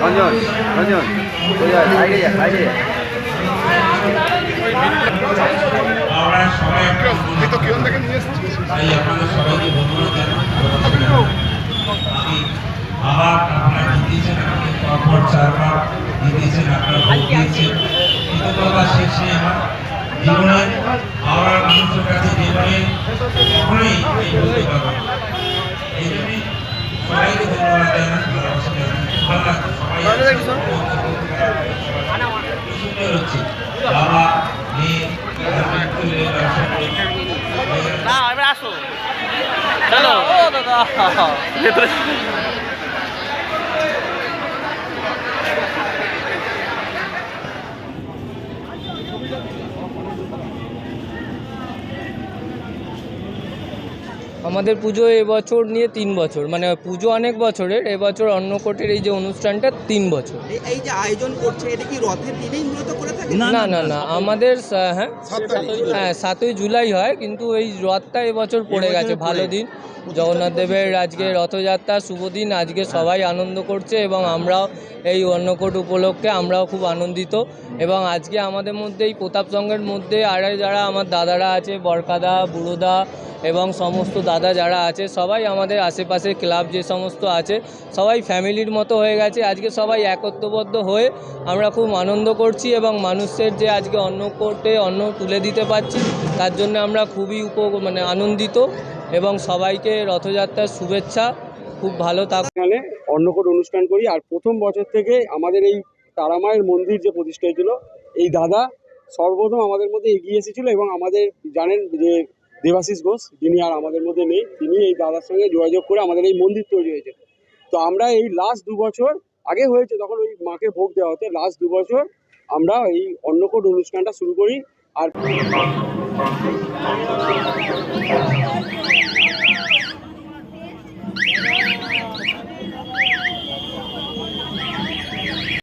রঞ্জন রঞ্জন সোজা সাইডে যা সাইডে যা। আমরা সবাই তাই আপনাদের সবাইকে ধন্যবাদ আমাকে পরপর চারবার জিতিয়েছেন আপনারা ভোট দিয়েছেন কৃতজ্ঞতা শেষে আমার জীবনে আমরা মানুষের কাছে জীবনে কখনোই এই বলতে পারব। এই জন্যই সবাইকে ধন্যবাদ জানাই ভালোবাসা জানাই ভালো লাগছে সবাই সুন্দর হচ্ছে বাবা মেয়ে না এবার আসো চলো দাদা よろしくお願いします。আমাদের পুজো এবছর নিয়ে তিন বছর মানে পুজো অনেক বছরের এবছর অন্নকোটের এই যে অনুষ্ঠানটা তিন বছর। এই- যে আয়োজন করছে এটা কি রথের দিনেই মূলত করে থাকে? না না না আমাদের হ্যাঁ? হ্যাঁ সাতই জুলাই হয় কিন্তু এই রথটা এবছর পড়ে গেছে ভালো দিন। জগন্নাথ দেবের আজকে রথযাত্রা শুভ দিন আজকে সবাই আনন্দ করছে এবং আমরাও এই অন্নকোট উপলক্ষে আমরাও খুব আনন্দিত। এবং আজকে আমাদের মধ্যে এই প্রতাপ সঙ্গের মধ্যে আর যারা আমার দাদারা আছে বরকাদা বুড়োদা এবং সমস্ত দাদা যারা আছে, সবাই আমাদের আশেপাশের ক্লাব যে সমস্ত আছে, সবাই ফ্যামিলির মতো হয়ে গেছে। আজকে সবাই একত্রবদ্ধ হয়ে আমরা খুব আনন্দ করছি এবং মানুষের যে আজকে অন্ন করতে অন্ন তুলে দিতে পারছি, তার জন্য আমরা খুবই উপ মানে আনন্দিত এবং সবাইকে রথযাত্রার শুভেচ্ছা। খুব ভালো থাক এখানে অন্নকূট অনুষ্ঠান করি, আর প্রথম বছর থেকে আমাদের এই তারামায়ের মন্দির যে প্রতিষ্ঠা হয়েছিল, এই দাদা সর্বপ্রথম আমাদের মধ্যে এগিয়ে এসেছিল এবং আমাদের জানেন যে দেবাশিস ঘোষ, যিনি আর আমাদের মধ্যে নেই, তিনি এই দাদার সঙ্গে যোগাযোগ করে আমাদের এই মন্দির তৈরি হয়েছে। তো আমরা এই লাস্ট দু বছর, আগে হয়েছে তখন ওই মাকে ভোগ দেওয়া হতো লাস্ট দু বছর আমরা এই অন্নকূট অনুষ্ঠানটা শুরু করি আর